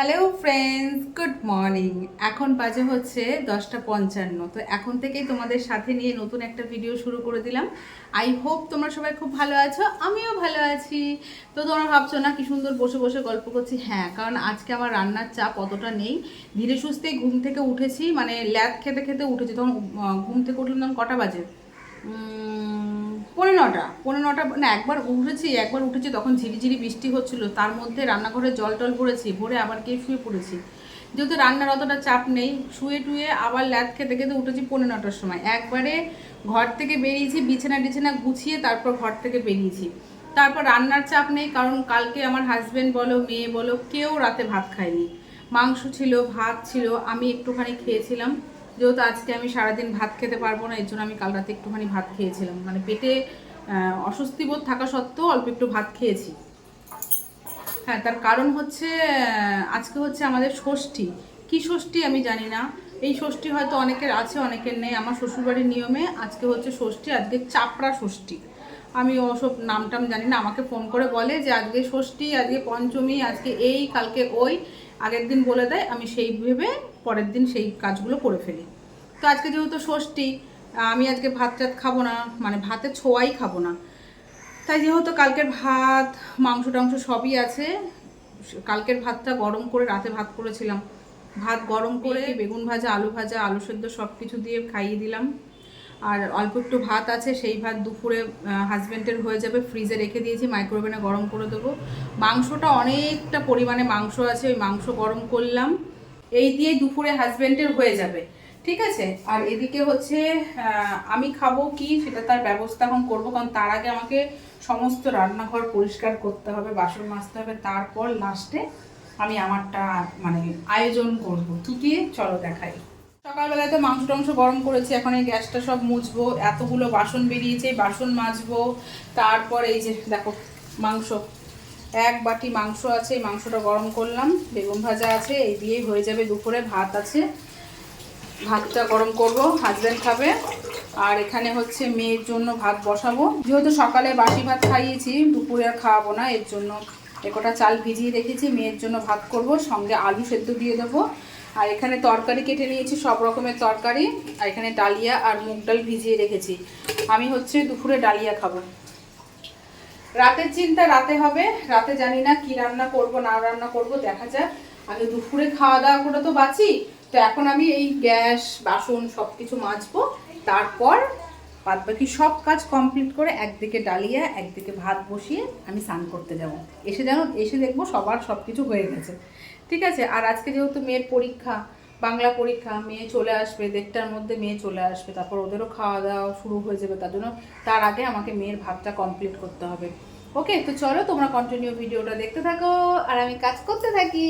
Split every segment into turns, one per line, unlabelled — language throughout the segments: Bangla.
হ্যালো ফ্রেন্ডস গুড মর্নিং এখন বাজে হচ্ছে দশটা পঞ্চান্ন। তো এখন থেকেই তোমাদের সাথে নিয়ে নতুন একটা ভিডিও শুরু করে দিলাম। আই হোপ তোমরা সবাই খুব ভালো আছো, আমিও ভালো আছি। তো তোমরা ভাবছ, না, কি সুন্দর বসে বসে গল্প করছি। হ্যাঁ কারণ আজকে আমার রান্নার চাপ অতটা নেই। ধীরে সুস্থে ঘুম থেকে উঠেছি মানে ল্যাদ খেতে খেতে উঠেছি। তখন ঘুম থেকে উঠলাম কটা বাজে? পৌনে নটা পৌনে নটা, না একবার উঠেছি একবার উঠেছি, তখন ঝিরিঝিরি বৃষ্টি হচ্ছিল। তার মধ্যে রান্নাঘরে জল টল ভরেছি, ভরে আবার গিয়ে শুয়ে পড়েছি। যেহেতু রান্নার অতটা চাপ নেই, শুয়ে টুয়ে আবার ল্যাদ খেতে খেতে উঠেছি পৌনে নটার সময়। একবারে ঘর থেকে বেরিয়েছি, বিছানা টিছানা গুছিয়ে তারপর ঘর থেকে বেরিয়েছি। তারপর রান্নার চাপ নেই, কারণ কালকে আমার হাজব্যান্ড বলো, মেয়ে বলো, কেউ রাতে ভাত খায়নি। মাংস ছিল, ভাত ছিল, আমি একটুখানি খেয়েছিলাম। যেহেতু আজকে আমি সারাদিন ভাত খেতে পারব না, এর জন্য আমি কাল রাতে একটুখানি ভাত খেয়েছিলাম। মানে পেটে অস্বস্তি বোধ থাকা সত্ত্বেও অল্প একটু ভাত খেয়েছি। হ্যাঁ তার কারণ হচ্ছে আজকে হচ্ছে আমাদের ষষ্ঠী। কি ষষ্ঠী আমি জানি না। এই ষষ্ঠী হয়তো অনেকের আছে, অনেকের নেই। আমার শ্বশুরবাড়ির নিয়মে আজকে হচ্ছে ষষ্ঠী, আজকে চাপড়া ষষ্ঠী। আমি ওসব নামটাম জানি না। আমাকে ফোন করে বলে যে, আজকে ষষ্ঠী, আজকে পঞ্চমী, আজকে এই, কালকে ওই। আগের দিন বলে দেয় আমি সেই ভেবে পরের দিন সেই কাজগুলো করে ফেলি। তো আজকে যেহেতু ষষ্ঠী আমি আজকে ভাত টাত খাব না মানে ভাতের ছোঁয়াই খাব না। তাই যেহেতু কালকের ভাত মাংস টাংস সবই আছে কালকের ভাতটা গরম করে রাতে ভাত করেছিলাম। ভাত গরম করে বেগুন ভাজা আলু ভাজা আলু সেদ্ধ সব কিছু দিয়ে খাইয়ে দিলাম। আর অল্প একটু ভাত আছে, সেই ভাত দুপুরে হাজব্যান্ডের হয়ে যাবে। ফ্রিজে রেখে দিয়েছি মাইক্রোওভেনে গরম করে দেবো। মাংসটা অনেকটা পরিমাণে মাংস আছে, ওই মাংস গরম করলাম। এই দিয়ে দুপুরে হাজব্যান্ডের হয়ে যাবে, ঠিক আছে? আর এদিকে হচ্ছে আমি খাব কি, সেটা তার ব্যবস্থা এখন করব, কারণ তার আগে আমাকে সমস্ত রান্নাঘর পরিষ্কার করতে হবে, বাসন মাজতে হবে। তারপর লাস্টে আমি আমারটা মানে আয়োজন করব। কি কি? চলো দেখাই। সকালবেলায় তো মাংস টাংস গরম করেছি, এখন এই গ্যাসটা সব মুছবো, এতগুলো বাসন বেরিয়েছে, বাসন মাজবো, তারপর এই যে দেখো মাংস, এক বাটি মাংস আছে, এই মাংসটা গরম করলাম, বেগুন ভাজা আছে, এই দিয়েই হয়ে যাবে দুপুরে ভাত আছে। ভাতটা গরম করব হাজব্যান্ড খাবে, আর এখানে হচ্ছে মেয়ের জন্য ভাত বসাবো। যেহেতু সকালে বাসি ভাত খাইয়েছি, দুপুরে আর খাওয়াবো না, এর জন্য একটা চাল ভিজিয়ে রেখেছি, মেয়ের জন্য ভাত করব, সঙ্গে আলু সেদ্ধ দিয়ে দেবো। আর এখানে তরকারি কেটে নিয়েছি, সব রকমের তরকারি। আর এখানে ডালিয়া আর মুগ ডাল ভিজিয়ে রেখেছি। আমি হচ্ছে দুপুরে ডালিয়া খাব। রাতের চিন্তা রাতে হবে, রাতে জানি না কি রান্না করব, না রান্না করব, দেখা যাক। আমি দুপুরে খাওয়া দাওয়া করে তো বাঁচি, তো এখন আমি এই গ্যাস, বাসন সব কিছু মাজবো, তারপর বাদ বাকি সব কাজ কমপ্লিট করে একদিকে ডালিয়া, একদিকে ভাত বসিয়ে আমি স্নান করতে যাব। এসে যেন, এসে দেখব সবার সব কিছু হয়ে গেছে। ঠিক আছে? আর আজকে যেহেতু মেয়ের পরীক্ষা, বাংলা পরীক্ষা, মেয়ে চলে আসবে, দেড়টার মধ্যে মেয়ে চলে আসবে, তারপর ওদেরও খাওয়া দাওয়া শুরু হয়ে যাবে, তার জন্য তার আগে আমাকে মেয়ের ভাতটা কমপ্লিট করতে হবে। ওকে তো চলো তোমরা কন্টিনিউ ভিডিওটা দেখতে থাকো, আর আমি কাজ করতে থাকি।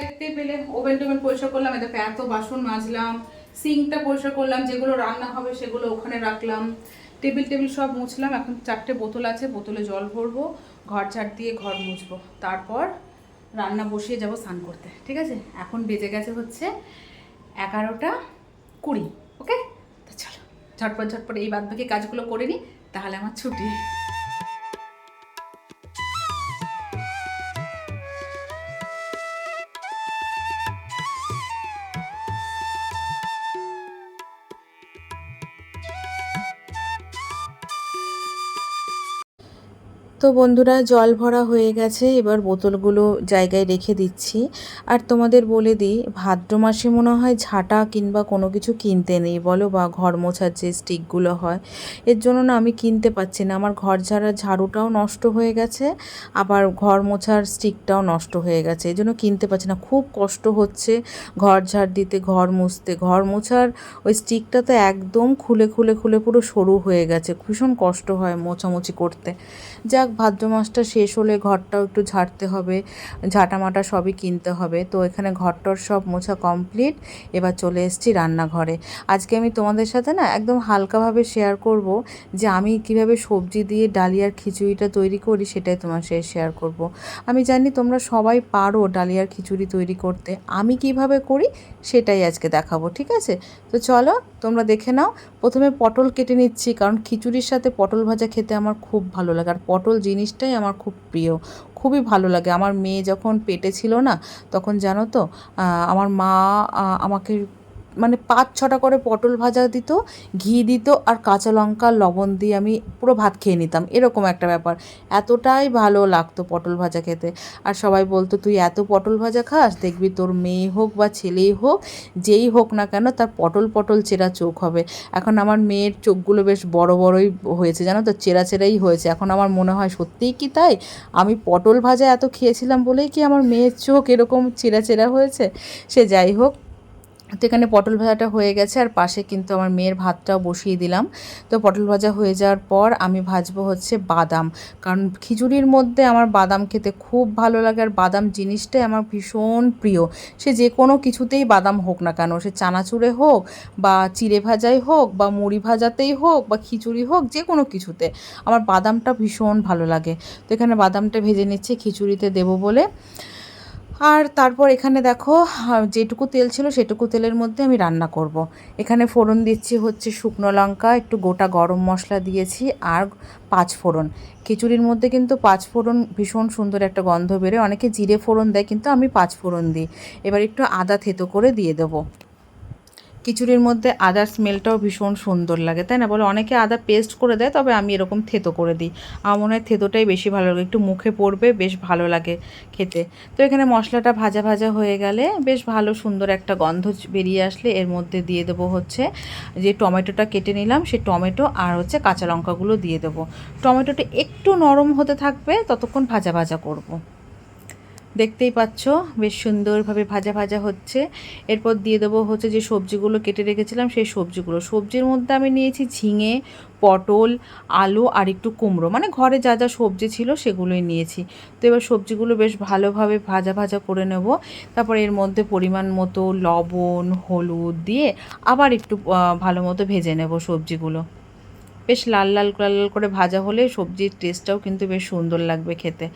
দেখতেই পেলে, ওভেন টোভেন পরিষ্কার করলাম, এতে এত বাসন মাজলাম, সিঙ্কটা পরিষ্কার করলাম, যেগুলো রান্না হবে সেগুলো ওখানে রাখলাম। টেবিল টেবিল সব মুছলাম, এখন চারটে বোতল আছে, বোতলে জল ভরবো, ঘর ঝাড় দিয়ে ঘর মুছবো। তারপর রান্না বসিয়ে যাব স্নান করতে, ঠিক আছে? এখন বেজে গেছে হচ্ছে এগারোটা কুড়ি, ওকে? তো চলো, ঝটপট ঝটপট এই বাদ বাকি কাজগুলো করে নিই, তাহলে আমার ছুটি। তো
বন্ধুরা, জল ভরা হয়ে গেছে। এবার বোতলগুলো জায়গায় রেখে দিচ্ছি। আর তোমাদের বলে দিই, ভাদ্র মাসে মনে হয় ঝাঁটা কিংবা কোনো কিছু কিনতে নেই। বলো বা ঘর মোছার যে স্টিকগুলো হয়, এর জন্য না আমি কিনতে পারছি না। আমার ঘর ঝাড়ার ঝাড়ুটাও নষ্ট হয়ে গেছে, আবার ঘর মোছার স্টিকটাও নষ্ট হয়ে গেছে। এই জন্য কিনতে পারছি না। খুব কষ্ট হচ্ছে ঘর ঝাড় দিতে, ঘর মুছতে। ঘর মোছার ওই স্টিকটা তো একদম খুলে খুলে খুলে পুরো সরু হয়ে গেছে। ভীষণ কষ্ট হয় মোছামুছি করতে। যাক ভাদ্র মাসটা শেষ হলে ঘরটাও একটু ঝাড়তে হবে, ঝাঁটামাটা সবই কিনতে হবে। তো এখানে ঘরটর সব মোছা কমপ্লিট এবার চলে এসেছি রান্নাঘরে। আজকে আমি তোমাদের সাথে না একদম হালকাভাবে শেয়ার করব যে আমি কীভাবে সবজি দিয়ে ডালিয়ার খিচুড়িটা তৈরি করি সেটাই তোমার সাথে শেয়ার করব। আমি জানি তোমরা সবাই পারো ডালিয়ার খিচুড়ি তৈরি করতে, আমি কীভাবে করি সেটাই আজকে দেখাবো, ঠিক আছে? তো চলো তোমরা দেখে নাও। প্রথমে পটল কেটে নিচ্ছি, কারণ খিচুড়ির সাথে পটল ভাজা খেতে আমার খুব ভালো লাগে। আর পটল জিনিসটাই আমার খুব প্রিয়। খুবই ভালো লাগে। আমার মেয়ে যখন পেটে ছিল না, তখন জানো তো আমার মা আমাকে মানে পাঁচ ছটা করে পটল ভাজা দিত, ঘি দিত আর কাঁচা লঙ্কা, লবণ দিয়ে আমি পুরো ভাত খেয়ে নিতাম। এরকম একটা ব্যাপার। এতটাই ভালো লাগতো পটল ভাজা খেতে। আর সবাই বলতো, তুই এত পটল ভাজা খাস, দেখবি তোর মেয়ে হোক বা ছেলেই হোক, যেই হোক না কেন তার পটল পটল চেরা চোখ হবে। এখন আমার মেয়ের চোখগুলো বেশ বড় বড়ই হয়েছে, জানো তো? চেরা চেরাই হয়েছে। এখন আমার মনে হয়, সত্যিই কি তাই? আমি পটল ভাজা এত খেয়েছিলাম বলেই কি আমার মেয়ের চোখ এরকম চেরা চেরা হয়েছে? সে যাই হোক তো এখানে পটল ভাজাটা হয়ে গেছে আর পাশে কিন্তু আমার মেয়ের ভাতটাও বসিয়ে দিলাম। তো পটল ভাজা হয়ে যাওয়ার পর আমি ভাজবো হচ্ছে বাদাম। কারণ খিচুড়ির মধ্যে আমার বাদাম খেতে খুব ভালো লাগে আর বাদাম জিনিসটাই আমার ভীষণ প্রিয়। সে যে কোনো কিছুতেই বাদাম হোক না কেন, সে চানাচুরে হোক বা চিড়ে ভাজাই হোক বা মুড়ি ভাজাতেই হোক বা খিচুড়ি হোক যে কোনো কিছুতে আমার বাদামটা ভীষণ ভালো লাগে। তো এখানে বাদামটা ভেজে নিচ্ছি, খিচুড়িতে দেবো বলে। আর তারপর এখানে দেখো যেটুকু তেল ছিল সেটুকু তেলের মধ্যে আমি রান্না করব। এখানে ফোড়ন দিচ্ছি হচ্ছে শুকনো লঙ্কা, একটু গোটা গরম মশলা দিয়েছি আর পাঁচ ফোড়ন। খিচুড়ির মধ্যে কিন্তু পাঁচ ফোড়ন ভীষণ সুন্দর একটা গন্ধ বেরোয়। অনেকে জিরে ফোড়ন দেয় কিন্তু আমি পাঁচ ফোড়ন দিই। এবার একটু আদা থেতো করে দিয়ে দেবো। খিচুড়ির মধ্যে আদার স্মেলটাও ভীষণ সুন্দর লাগে, তাই না? বলে অনেকে আদা পেস্ট করে দেয়, তবে আমি এরকম থেতো করে দিই। আমার মনে হয় থেতোটাই বেশি ভালো লাগে, একটু মুখে পড়বে, বেশ ভালো লাগে খেতে। তো এখানে মশলাটা ভাজা ভাজা হয়ে গেলে বেশ ভালো সুন্দর একটা গন্ধ বেরিয়ে আসলে এর মধ্যে দিয়ে দেবো হচ্ছে যে টমেটোটা কেটে নিলাম সেই টমেটো আর হচ্ছে কাঁচা লঙ্কাগুলো দিয়ে দেবো। টমেটোটা একটু নরম হতে থাকবে, ততক্ষণ ভাজা ভাজা করব। দেখতেই পাচ্ছ, বেশ সুন্দরভাবে ভাজা ভাজা হচ্ছে। এরপর দিয়ে দেবো হচ্ছে যে সবজিগুলো কেটে রেখেছিলাম, সেই সবজিগুলো। সবজির মধ্যে আমি নিয়েছি ঝিঙে, পটল, আলু আর একটু কুমড়ো। মানে ঘরে যা যা সবজি ছিল সেগুলোই নিয়েছি। তো এবার সবজিগুলো বেশ ভালোভাবে ভাজা ভাজা করে নেব। তারপর এর মধ্যে পরিমাণ মতো লবণ, হলুদ দিয়ে আবার একটু ভালো মতো ভেজে নেব সবজিগুলো। বেশ লাল লাল লাল লাল করে ভাজা হলে সবজির টেস্টটাও কিন্তু বেশ সুন্দর লাগবে খেতে।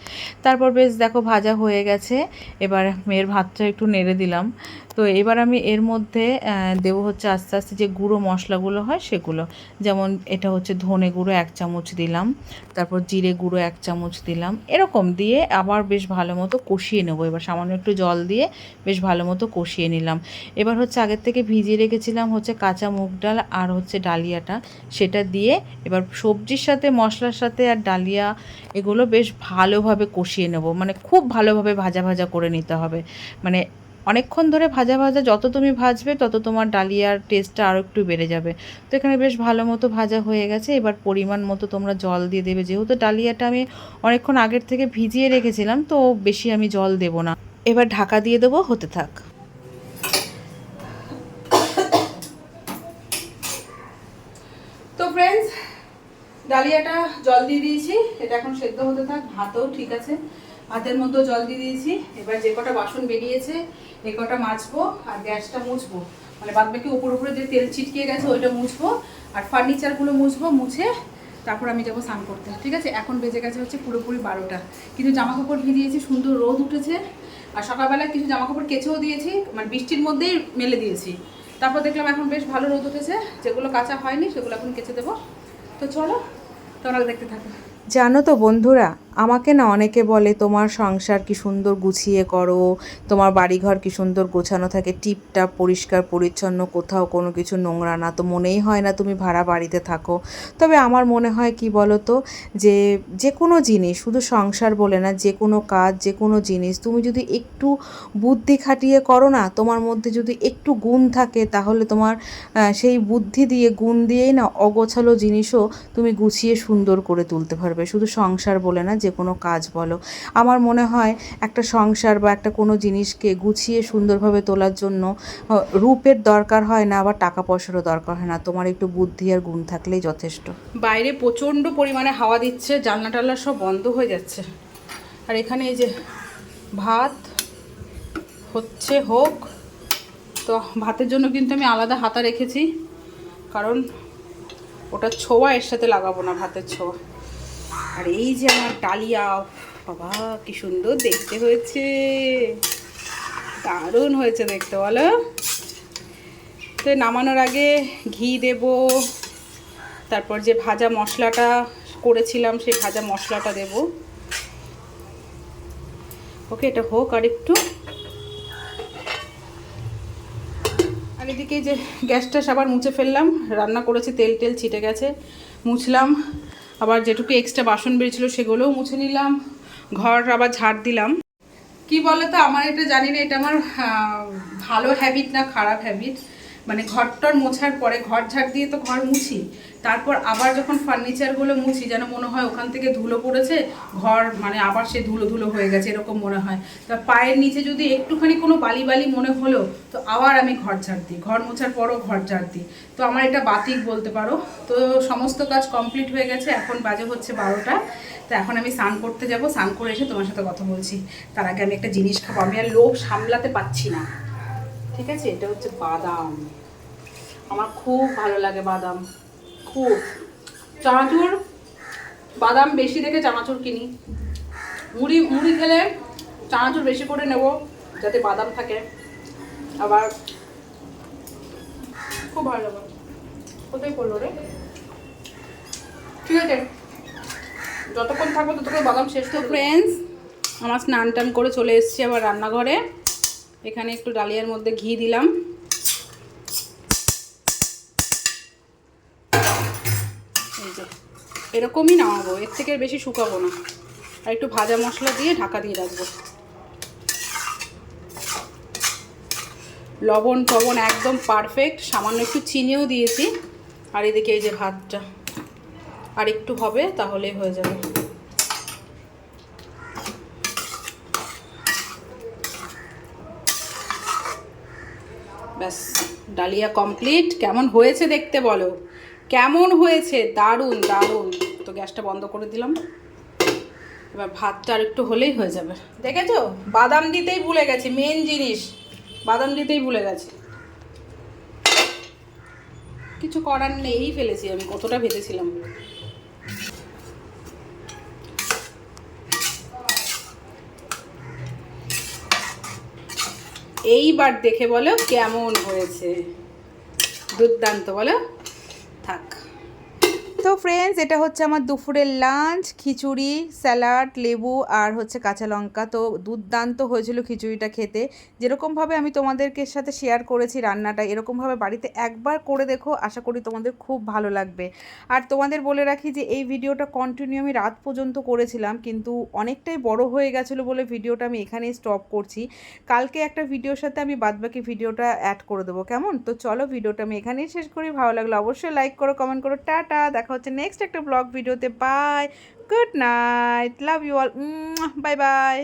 তারপর বেশ দেখো ভাজা হয়ে গেছে। এবার মেয়ের ভাতটা একটু নেড়ে দিলাম। তো এবার আমি এর মধ্যে দেবো হচ্ছে আস্তে আস্তে যে গুঁড়ো মশলাগুলো হয় সেগুলো। যেমন এটা হচ্ছে ধনে গুঁড়ো এক চামচ দিলাম, তারপর জিরে গুঁড়ো এক চামচ দিলাম। এরকম দিয়ে আবার বেশ ভালো মতো কষিয়ে নেব। এবার সামান্য একটু জল দিয়ে বেশ ভালো মতো কষিয়ে নিলাম। এবার হচ্ছে আগের থেকে ভিজিয়ে রেখেছিলাম হচ্ছে কাঁচা মুগ ডাল আর হচ্ছে ডালিয়াটা। সেটা দিয়ে এবার সবজির সাথে, মশলার সাথে আর ডালিয়া এগুলো বেশ ভালোভাবে কষিয়ে নেব। মানে খুব ভালোভাবে ভাজা ভাজা করে নিতে হবে। মানে অনেকক্ষণ ধরে ভাজা ভাজা যত তুমি ভাজবে, তত তোমার ডালিয়ার টেস্টটা আরও একটু বেড়ে যাবে। তো এখানে বেশ ভালো মতো ভাজা হয়ে গেছে। এবার পরিমাণ মতো তোমরা জল দিয়ে দেবে। যেহেতু ডালিয়াটা আমি অনেকক্ষণ আগের থেকে ভিজিয়ে রেখেছিলাম, তো বেশি আমি জল দেব না। এবার ঢাকা দিয়ে দেবো, হতে থাক।
তো ফ্রেন্ডস ডালিয়াটা জল দিয়ে দিয়েছি। এটা এখন সেদ্ধ হতে থাক। ভাতও ঠিক আছে। ভাতের মধ্যে জল দিয়ে দিয়েছি। এবার যে কটা বাসন বেরিয়েছে, এ কটা মাজবো আর গ্যাসটা মুছবো। মানে বাদ বাকি উপর উপরে যে তেল ছিটকে গেছে, ওইটা মুছবো। আর ফার্নিচারগুলো মুছবো, মুছে তারপর আমি যাব স্নান করতে। ঠিক আছে? এখন বেজে গেছে হচ্ছে পুরোপুরি বারোটা। কিন্তু জামা কাপড় ভিজিয়েছি, সুন্দর রোদ উঠেছে। আর সকালবেলা কিছু জামা কাপড় কেচেও দিয়েছি মানে বৃষ্টির মধ্যেই মেলে দিয়েছি। তারপর দেখলাম এখন বেশ ভালো রোদ উঠেছে। যেগুলো কাঁচা হয়নি, সেগুলো এখন কেচে দেবো। তো চলো, তোমরা দেখতে থাকো।
জানো তো বন্ধুরা আমাকে না অনেকে বলে, তোমার সংসার কি সুন্দর গুছিয়ে করো, তোমার বাড়িঘর কি সুন্দর গোছানো থাকে, টিপটাপ পরিষ্কার পরিচ্ছন্ন, কোথাও কোনো কিছু নোংরা না। তো মনেই হয় না তুমি ভাড়া বাড়িতে থাকো। তবে আমার মনে হয় কি বলো তো যে যে কোনো জিনিস, শুধু সংসার বলে না যে কোনো কাজ যে কোনো জিনিস, তুমি যদি একটু বুদ্ধি খাটিয়ে করো না, তোমার মধ্যে যদি একটু গুণ থাকে, তাহলে তোমার সেই বুদ্ধি দিয়ে, গুণ দিয়েই না অগোছালো জিনিসও তুমি গুছিয়ে সুন্দর করে তুলতে পারবে। শুধু সংসার বলে না, যে কোনো কাজ বলো। আমার মনে হয় একটা সংসার বা একটা কোনো জিনিসকে গুছিয়ে সুন্দরভাবে তোলার জন্য রূপের দরকার হয় না, আবার টাকা পয়সারও দরকার হয় না। তোমার একটু বুদ্ধি আর গুণ থাকলেই যথেষ্ট।
বাইরে প্রচণ্ড পরিমাণে হাওয়া দিচ্ছে, জানলা টাল্লা সব বন্ধ হয়ে যাচ্ছে। আর এখানে এই যে ভাত হচ্ছে, হোক। তো ভাতের জন্য কিন্তু আমি আলাদা হাতা রেখেছি, কারণ ওটা ছোঁয়া, এর সাথে লাগাবো না ভাতের ছোঁয়া। আর এই যে আমার ডালিয়া বাবা, কি সুন্দর দেখতে হয়েছে। দারুণ হয়েছে দেখতে, বলো। তো নামানোর আগে ঘি দেব, তারপর যে ভাজা মশলাটা করেছিলাম, সেই ভাজা মশলাটা দেব। ওকে, এটা হোক আর একটু। আর এদিকে যে গ্যাসটা আবার মুছে ফেললাম, রান্না করেছি, তেল টেল ছিটে গেছে। মুছলাম আবার যেটুকু এক্সট্রা বাসন বেরিয়েছিল সেগুলোও মুছে নিলাম। ঘর আবার ঝাড় দিলাম। কি বলো তো আমার এটা জানি না, এটা আমার ভালো হ্যাবিট না খারাপ হ্যাবিট মানে ঘরটর মোছার পরে ঘর ঝাড় দিয়ে তো ঘর মুছি। তারপর আবার যখন ফার্নিচারগুলো মুছি, যেন মনে হয় ওখান থেকে ধুলো পড়েছে, ঘর মানে আবার সে ধুলো ধুলো হয়ে গেছে, এরকম মনে হয়। তা পায়ের নিচে যদি একটুখানি কোনো বালি বালি মনে হলো, তো আবার আমি ঘর ঝাড় দিই। ঘর মোছার পরও ঘর ঝাড় দিই। তো আমার এটা বাতিক বলতে পারো। তো সমস্ত কাজ কমপ্লিট হয়ে গেছে, এখন বাজে হচ্ছে বারোটা। তো এখন আমি স্নান করতে যাব। স্নান করে এসে তোমার সাথে কথা বলছি। তার আগে আমি একটা জিনিস খাব। আমি আর লোভ সামলাতে পারছি না। ঠিক আছে? এটা হচ্ছে বাদাম। আমার খুব ভালো লাগে বাদাম। খুব। চানাচুর বাদাম বেশি দেখে চানাচুর কিনি। মুড়ি মুড়ি খেলে চানাচুর বেশি করে নেব যাতে বাদাম থাকে। আবার খুব ভালো লাগে। কোথায় পড়ল রে? ঠিক আছে। যতক্ষণ থাকব ততক্ষণ বাদাম শেষ তো ফ্রেন্ডস আমার স্নান টান করে চলে এসেছি আবার রান্নাঘরে। এখানে একটু ডালিয়ার মধ্যে ঘি দিলাম। এরকমই নামাবো, এর থেকে বেশি শুকাবো না। আর একটু ভাজা মশলা দিয়ে ঢাকা দিয়ে রাখব। লবণ টবণ একদম পারফেক্ট সামান্য একটু চিনিও দিয়েছি। আর এদিকে এই যে ভাতটা, আর একটু হবে তাহলেই হয়ে যাবে। ব্যাস, ডালিয়া কমপ্লিট কেমন হয়েছে দেখতে বলো? কেমন হয়েছে? দারুণ দারুণ। তো গ্যাসটা বন্ধ করে দিলাম। এবার ভাতটা আর একটু হলেই হয়ে যাবে। দেখেছ? বাদাম দিতেই ভুলে গেছি মেন জিনিস। বাদাম দিতেই ভুলে গেছি। কিছু করার নেই ফেলেছি আমি, কতটা ভেবেছিলাম এইবার দেখে বলো কেমন হয়েছে। দুর্দান্ত, বলো? থাক।
তো ফ্রেন্ডস এটা হচ্ছে আমার দুপুরের লাঞ্চ খিচুড়ি স্যালাড লেবু আর হচ্ছে কাঁচা লঙ্কা। তো দুর্দান্ত হয়েছিল খিচুড়িটা খেতে। যেরকমভাবে আমি তোমাদেরকে সাথে শেয়ার করেছি রান্নাটা এরকমভাবে বাড়িতে একবার করে দেখো, আশা করি তোমাদের খুব ভালো লাগবে। আর তোমাদের বলে রাখি যে, এই ভিডিওটা কন্টিনিউ আমি রাত পর্যন্ত করেছিলাম, কিন্তু অনেকটাই বড় হয়ে গেছিল বলে ভিডিওটা আমি এখানেই স্টপ করছি। কালকে একটা ভিডিওর সাথে আমি বাদবাকি ভিডিওটা অ্যাড করে দেবো। কেমন? তো চলো, ভিডিওটা আমি এখানেই শেষ করি। ভালো লাগল অবশ্যই লাইক করো কমেন্ট করো। টাটা! দেখা হচ্ছে নেক্সট একটা ব্লগ ভিডিওতে bye good night love you all bye bye